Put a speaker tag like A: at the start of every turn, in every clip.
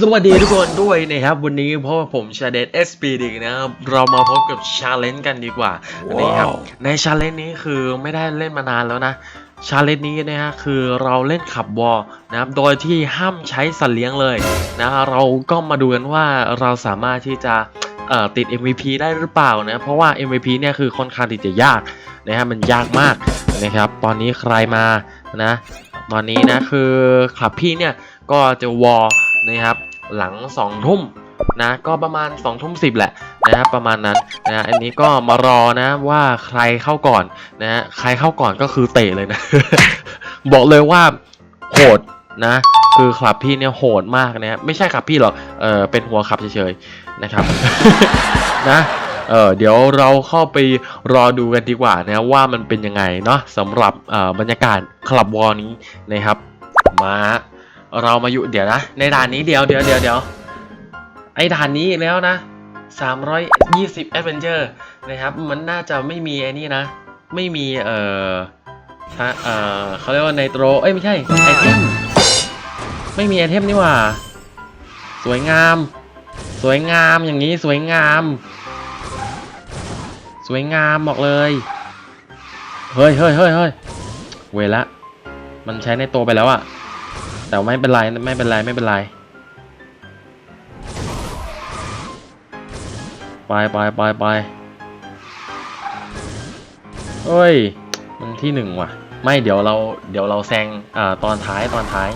A: สวัสดีทุกคนด้วยนะครับ วันนี้เพราะว่าผมชาเดนเอสปีดิกนะครับเรามาพบกับชาเลนจ์กันดีกว่านะครับในชาเลนจ์นี้คือไม่ได้เล่นมานานแล้วนะชาเลนจ์นี้นะฮะคือเราเล่นขับวอลนะครับโดยที่ห้ามใช้สัตว์เลี้ยงเลยนะเราก็มาดูกันว่าเราสามารถที่จะเอ่อติด MVP ได้หรือเปล่านะเพราะว่า MVP เนี่ยคือค่อนข้างที่จะยากนะฮะมันยากมากนะครับตอนนี้ใครมานะตอนนี้นะคือคลับพี่เนี่ยก็จะวอลนะครับ หลัง2องทุ่มนะก็ประมาณ2องทุ่มสิแหละนะครับประมาณนั้นนะอันนี้ก็มารอนะว่าใครเข้าก่อนนะฮะใครเข้าก่อนก็คือเตะเลยนะ บอกเลยว่าโหดนะ คือคลับพี่เนี่ยโหดมากนะไม่ใช่คลับพี่หรอกเออเป็นหัวขับเฉยๆนะครับนะเออเดี๋ยวเราเข้าไปรอดูกันดีกว่านะว่ามันเป็นยังไงเนาะสำหรับเอ่อบรรยากาศคลับวอลนี้นะครับมา เรามาอยู่เดี๋ยวนะ ในด่านนี้เดี๋ยวเดี๋ยวเดี๋ยวเดี๋ยวไอ้ด่านนี้แล้วนะ 320 Adventure นะครับ มันน่าจะไม่มีไอ้นี่นะ ไม่มี เอ่อะเอ่อเขาเรียกว่าไนโตร เอ้ย ไม่ใช่ ไอเทม ไม่มีไอเทมนี่หว่า สวยงาม สวยงามอย่างนี้สวยงาม สวยงามบอกเลย เฮ้ยเฮ้ยเฮ้ยเฮ้ยเวละ มันใช้ในตัวไปแล้วอะ แต่ไม่เป็นไรไม่เป็นไรไม่เป็นไรไปไปไปไปเฮ้ย มันที่หนึ่งว่ะ ไม่เดี๋ยวเราเดี๋ยวเราแซงอ่าตอนท้ายตอนท้าย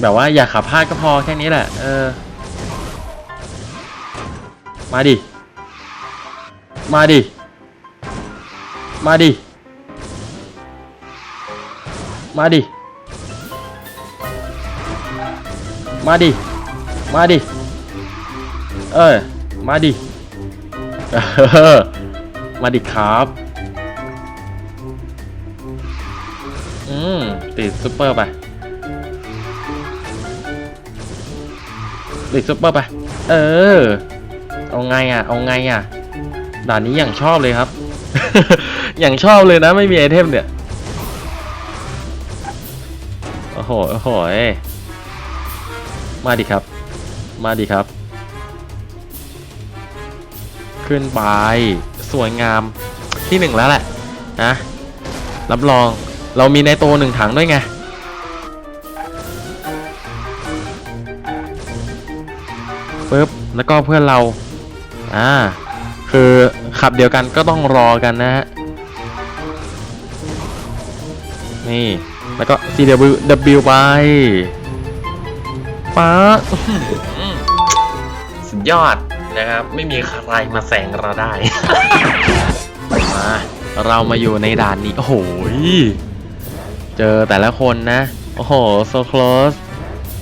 A: แบบว่าอย่าขับพลาดก็พอแค่นี้แหละ เออ มาดิ มาดิ มาดิ มาดิ มาดิ มาดิ เออ มาดิ มาดิครับ อืม ติดซุปเปอร์ไป ติดซุปเปอร์ไป เออ เอาไงอะ เอาไงอะ ด่านนี้อย่างชอบเลยครับ อย่างชอบเลยนะไม่มีไอเทมเนี่ย โอ้โห โอ้โห มาดิครับ มาดิครับ ขึ้นไป สวยงามที่หนึ่งแล้วแหละนะรับรองเรามีในโตหนึ่งถังด้วยไงปึ๊บแล้วก็เพื่อนเรา อ่า คือขับเดียวกันก็ต้องรอกันนะฮะ นี่ แล้วก็ CW W ไป ป๊าอื้อหือสุดยอดนะครับ ไม่มีใครมาแซงเราได้ มาเรามาอยู่ในด่านนี้ โอ้โหยเจอแต่ละคนนะ โอ้โห so close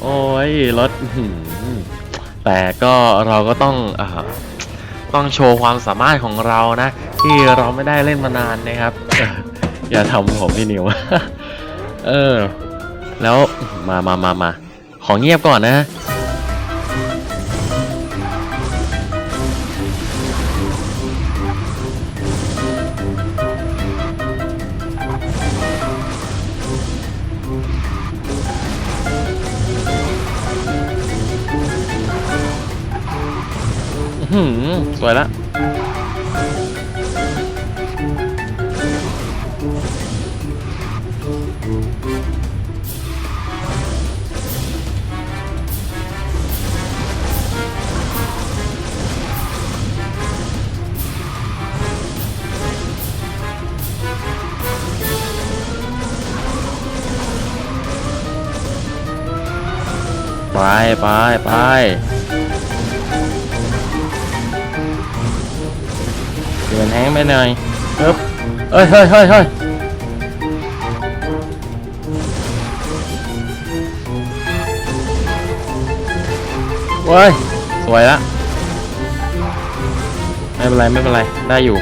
A: โอ้ยรถอื้อหือแต่ก็เราก็ต้องอาต้องโชว์ความสามารถของเรานะ ที่เราไม่ได้เล่นมานานนะครับเอออย่าทำผมพี่นิว เออ แล้วมามามามา ขอเงียบก่อนนะอื้อหือสวยละ ไปไปไปเปลี่ยนแฮงไปหน่อยปึ๊บเอ้ยเฮ้ยเฮ้ยเฮ้ยเว้ยสวยละไม่เป็นไรไม่เป็นไรได้อยู่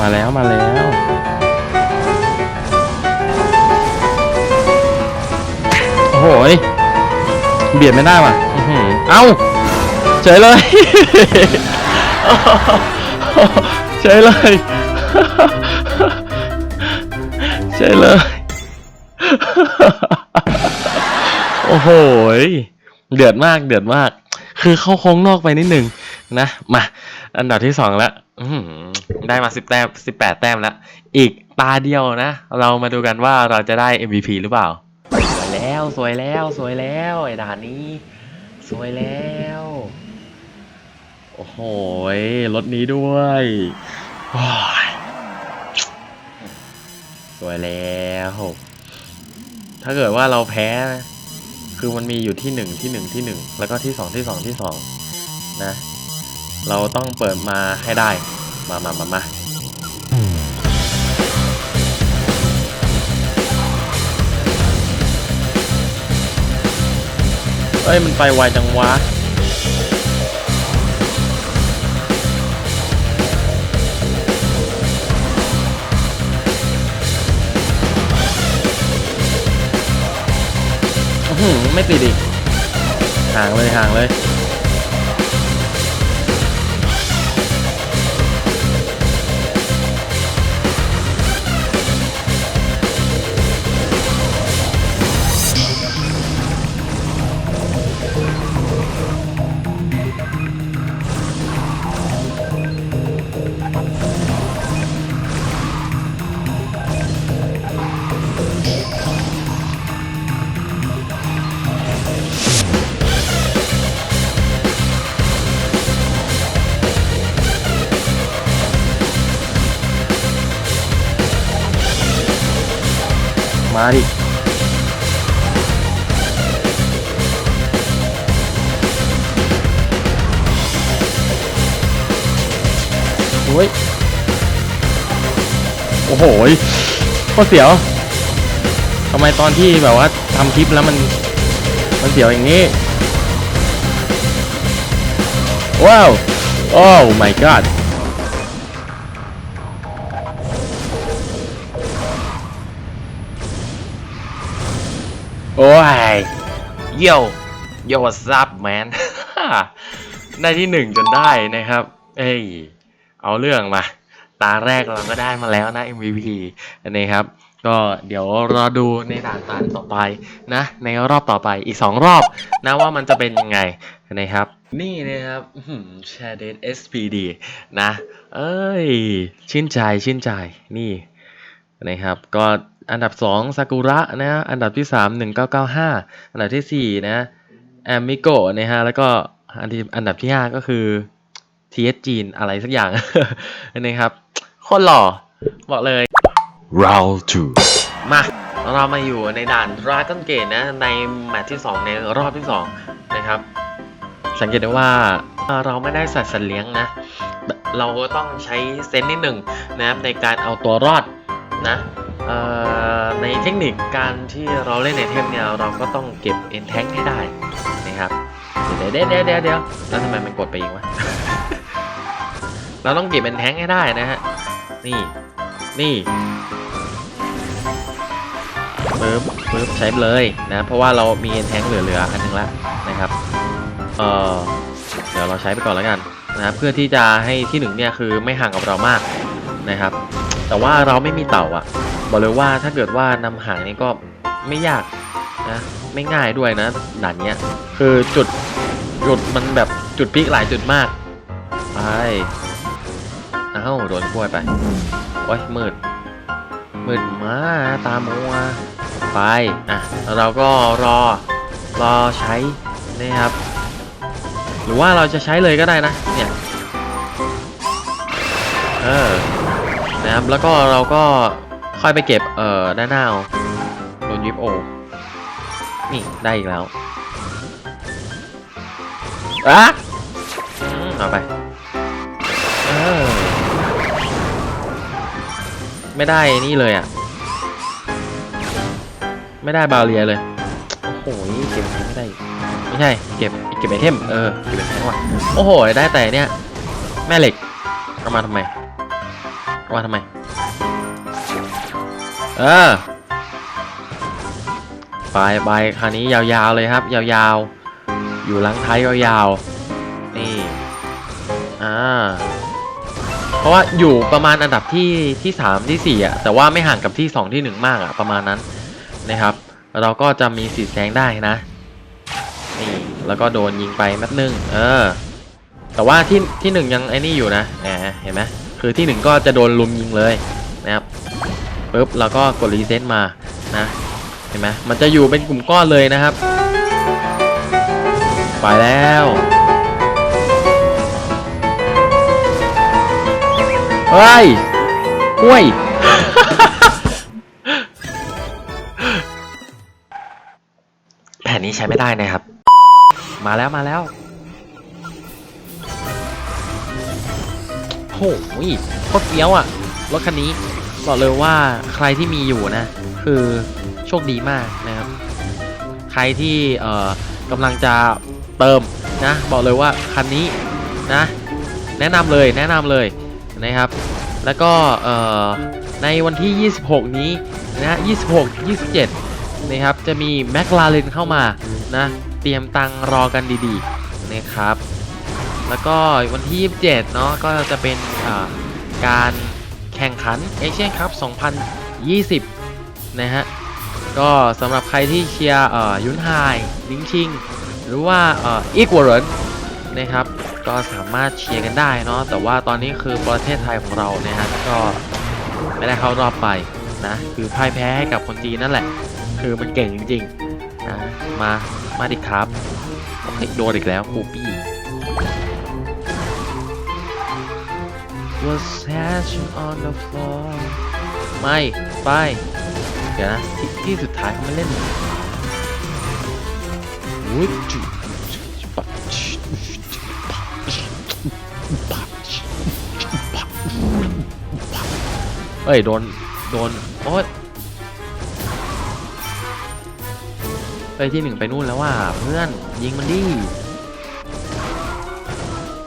A: มาแล้วมาแล้วโอ้
B: โหยเบียดไม่ได้ว่ะอื้อหือเอ้าเฉยเลยเฉยเลยเฉยเลยโอ้โหยเดือดมากเดือดมาก คือเข้าโค้งนอกไปนิดหนึ่งนะมา อันดับที่สองแล้วได้มาสิบแต้มสิบแปดแต้มแล้ว อีกตาเดียวนะ เรามาดูกันว่าเราจะได้ MVP หรือเปล่า สวยแล้วสวยแล้วสวยแล้วไอ้ด่านนี้ สวยแล้ว โอ้โหรถนี้ด้วยสวยแล้ว ถ้าเกิดว่าเราแพ้ คือมันมีอยู่ที่หนึ่งที่หนึ่งที่หนึ่งแล้วก็ที่สองที่สองที่สองนะ เราต้องเปิดมาให้ได้ มามามามาเอ้ย มันไปไวจังวะอื้อหือไม่ติดอีกห่างเลยห่างเลย มาดิโอ้ยโอ้โหยโคตรเสียวทำไมตอนที่แบบว่าทำคลิปแล้วมัน มันเสียวอย่างนี้ว้าวโอ้ my god โอ้ย
A: โยโย what's up man ได้ที่หนึ่งจนได้นะครับ เอ้ย เอาเรื่องมา ตาแรกเราก็ได้มาแล้วนะ MVP นะครับ ก็เดี๋ยวรอดูในด่านตาต่อไปนะ ในรอบต่อไปอีก 2 รอบนะว่ามันจะเป็นยังไงนะครับ นี่นะครับแชาเดน SPD นะ เอ้ย ชื่นใจชื่นใจนี่นะครับ ก็ อันดับ2ซากุระนะอันดับที่ 3 1995 อันดับทีสี่4 นะแอมิโกนะฮะแล้วก็อันที่อันดับที่ 5 ก็คือ TS จีนอะไรสักอย่างนะครับโคตรหล่อ บอกเลย
B: round two
A: มาเรามาอยู่ในด่าน Dragon Gate นะในแมตช์ที่ 2 ในรอบที่ 2 นะครับ สังเกตได้ว่าเอ่อเราไม่ได้สัตว์สัตว์เลี้ยงนะ เราก็ต้องใช้เซนส์นิดหนึ่งนะครับในการเอาตัวรอดนะเอ่อ ในเทคนิคการที่เราเล่นในเทมเนี่ยเราก็ต้องเก็บเอ็นแทงให้ได้นะครับเดี๋ยวเดี๋ยวเดี๋ยวเดี๋ยวแล้วทำไมมันกดไปเองวะเราต้องเก็บเอ็นแทงให้ได้นะฮะนี่นี่ปึ๊บปึ๊บใช้เลยนะเพราะว่าเรามีเอ็นแทงเหลือๆอันนึงละนะครับเออเดี๋ยวเราใช้ไปก่อนแล้วกันนะเพื่อที่จะให้ที่หนึ่งเนี่ยคือไม่ห่างกับเรามากนะครับ แต่ว่าเราไม่มีเต่าอะ บอกเลยว่าถ้าเกิดว่านำหางนี่ก็ไม่ยากนะไม่ง่ายด้วยนะด่านเนี้ยคือจุดจุดมันแบบจุดพีคหลายจุดมากไปอ้าวโดนกล้วยไปโอ้ยมืดมืดมาตามัวไปอะแล้วเราก็รอรอใช้นะครับ หรือว่าเราจะใช้เลยก็ได้นะเนี่ยเออนะครับแล้วก็เราก็ ค่อยไปเก็บ เอ่อด้านหน้าเอาโดนยิบโอ นี่ได้อีกแล้วอะอืมเอาไป เออ ไม่ได้นี่เลยอะ ไม่ได้บาเรียเลย โอ้โหเก็บไม่ได้ ไม่ใช่ เก็บเก็บไอเทม เออ เก็บไอเทมว่ะโอ้โห ได้แต่เนี่ยแม่เหล็กเอามาทำไมเอามาทำไม เออไปไปคราวนี้ยาวๆเลยครับ ยาวๆ อยู่หลังท้ายยาวๆ นี่ อ่า เพราะว่าอยู่ประมาณอันดับที่ที่สามที่สี่อะ แต่ว่าไม่ห่างกับที่สองที่หนึ่งมากอะ ประมาณนั้นนะครับ เราก็จะมีสีแสงได้นะ นี่ แล้วก็โดนยิงไปแป๊บนึง เออ แต่ว่าที่ที่หนึ่งยังไอ้นี่อยู่นะแหมเห็นไหมคือที่หนึ่งก็จะโดนลุมยิงเลยนะครับ ปุ๊บแล้วก็กดรีเซ็ตมานะเห็นไหมมันจะอยู่เป็นกลุ่มก้อนเลยนะครับ ไปแล้วเฮ้ยห้วยแผ่นนี้ใช้ไม่ได้นะครับ มาแล้วมาแล้วโหยโคตรเฟี้ยวอะรถคันนี้ บอกเลยว่าใครที่มีอยู่นะ คือโชคดีมากนะครับ ใครที่เอ่อกำลังจะเติมนะบอกเลยว่าคันนี้นะแนะนำเลยแนะนำเลยนะครับ แล้วก็เอ่อในวันที่ 26 นี้นะ26 27นะครับจะมีแม l ลาเรนเข้ามานะเตรียมตังรอกันดีๆนะครับ แล้วก็วันที่ 27เนาะก็จะเป็นการ แข่งขันเอเชียนคัพ 2020 นะฮะ ก็สำหรับใครที่เชียร์อ่อยุนไฮลิงชิง หรือว่าอ่ออีกวอร์เรนนะครับ ก็สามารถเชียร์กันได้เนาะ แต่ว่าตอนนี้คือประเทศไทยของเรานี่ยฮะ ก็ไม่ได้เข้ารอบไปนะ คือพ่ายแพ้ให้กับคนจีนนั่นแหละ คือมันเก่งจริงๆนะมา มาดิครับเฮ้ยโดนอีกแล้วปูปี้ was hashing on the floor ไม่ ไป เดี๋ยวนะที่ที่สุดท้ายเขาไม่เล่นวุ้ยจุเฮ้ย โดน โดน โอ๊ยไปที่หนึ่งไปนู่นแล้วว่าเพื่อน ยิงมันดิ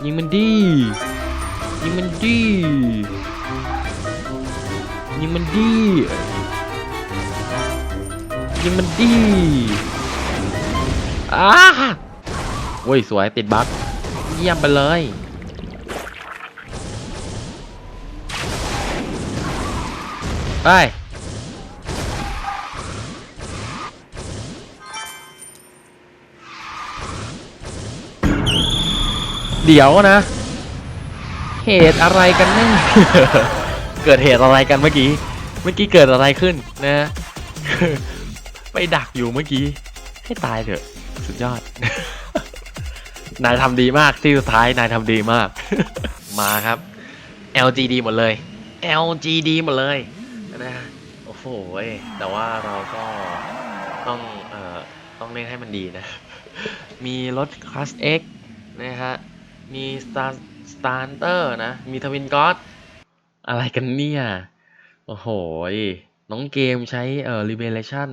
A: ยิงมันดิ ยิงมันดิยิงมันดิยิงมันดีอ้าโว้ยสวยติดบั๊กเยี่ยมไปเลยไปเดี๋ยวนะ เหตุอะไรกันแน่ เกิดเหตุอะไรกันเมื่อกี้ เมื่อกี้เกิดอะไรขึ้นนะไปดักอยู่เมื่อกี้ ให้ตายเถอะ สุดยอด นายทำดีมากที่สุดท้ายนายทำดีมาก มาครับ LGD หมดเลย LGD หมดเลยนะโอ้โหแต่ว่าเราก็ต้องเอ่อต้องเล่นให้มันดีนะ มีรถ Class X นะฮะ มี Star Starter นะ มีทวินก็อดอะไรกันเนี่ย โอ้โห น้องเกมใช้เอ่อ Revelation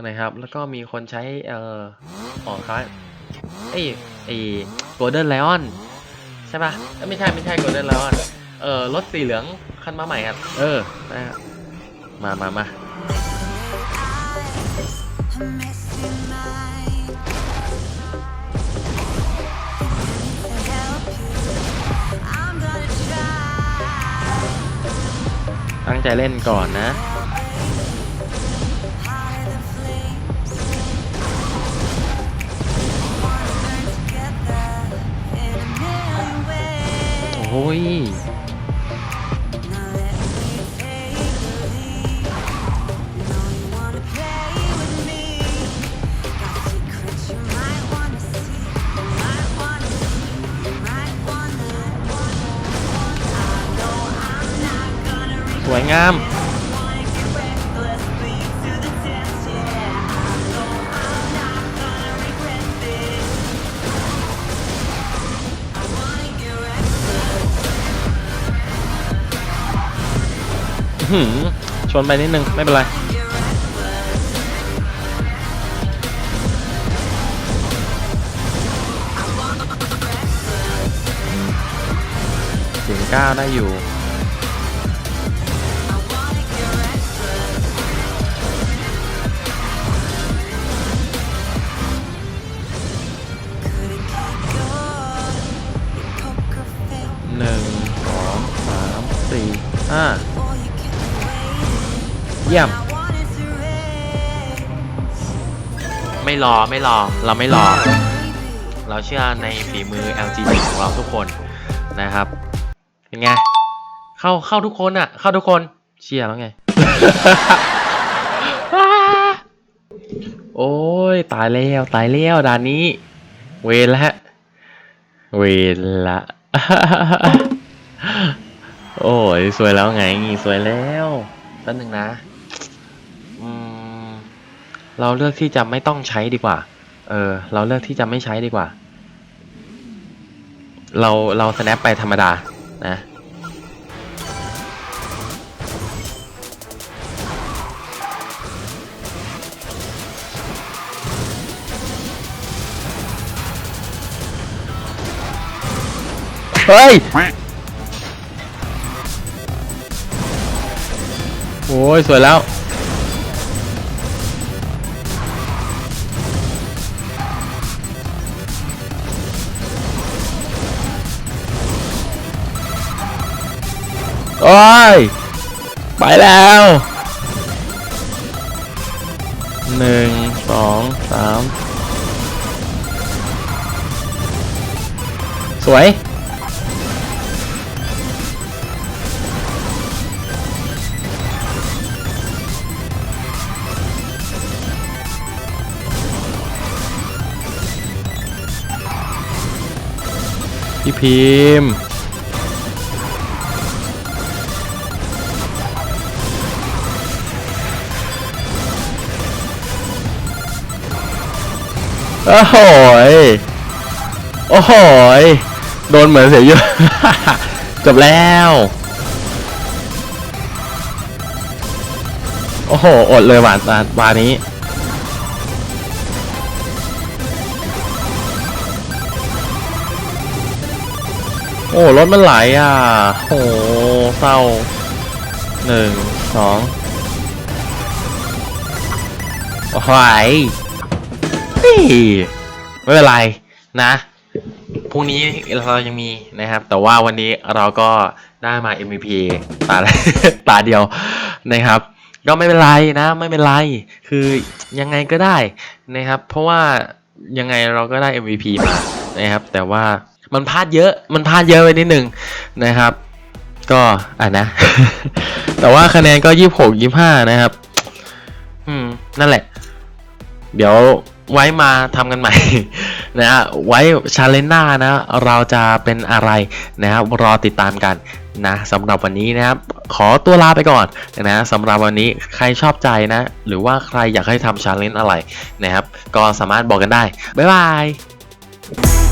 A: นะครับ แล้วก็มีคนใช้เอ่อออกค้ายเอ้ยไอ้ Golden Lion ใช่ปะเอ้ยไม่ใช่ไม่ใช่ Golden Lion เออรถสีเหลืองคันมาใหม่ครับ เออนะครับมามามา ตั้งใจเล่นก่อนนะ โอ้ย สวยงามอื้อหือชนไปนิดนึง ไม่เป็นไรเสียงก้าได้อยู่
B: เยี่ยม
A: ไม่รอไม่รอเราไม่รอ เราเชื่อในฝีมือ LGD ของเราทุกคนนะครับ เป็นไง เข้าเข้าทุกคนอะ เข้าทุกคนเชียร์แล้วไง
B: โอ้ย ตายแล้ว ตายแล้วด่านนี้ เวละ เวละ โอ้ย สวยแล้วไง สวยแล้ว
A: แป๊บนึงนะ เราเลือกที่จะไม่ต้องใช้ดีกว่า เออ เราเลือกที่จะไม่ใช้ดีกว่า เรา เรา snap ไปธรรมดา นะ
B: เฮ้ย โอ้ย สวยแล้ว โอ้ย ไปแล้วหนึ่งสองสามสวย พี่พิมพ์ อ้โหยโอ้โหยโดนเหมือนเสียเยอะ จบแล้ว โอ้โห อดเลยหวานตาบานี้ โอ้รถมันไหลอะ โอ้เศร้าหนึ่งสองโอ้โหยเฮ้ย ไม่เป็นไรนะ
A: พรุ่งนี้เรายังมีนะครับ แต่ว่าวันนี้เราก็ได้มา MVP ตา ตาเดียวนะครับ ก็ไม่เป็นไรนะ ไม่เป็นไร คือยังไงก็ได้นะครับ เพราะว่ายังไงเราก็ได้ MVP มานะครับ แต่ว่ามันพลาดเยอะ มันพลาดเยอะไปนิดนึงนะครับ ก็อะนะ
B: แต่ว่าคะแนนก็ยี่หกยี่ห้านะครับ
A: อืม นั่นแหละ เดี๋ยว ไว้มาทำกันใหม่ นะฮะไว้ชาเลนจ์หน้านะ เราจะเป็นอะไรนะครับรอติดตามกันนะสำหรับวันนี้นะครับ ขอตัวลาไปก่อนนะสำหรับวันนี้ใครชอบใจนะ หรือว่าใครอยากให้ทำชาเลนจ์อะไรนะครับ ก็สามารถบอกกันได้ บ๊ายบาย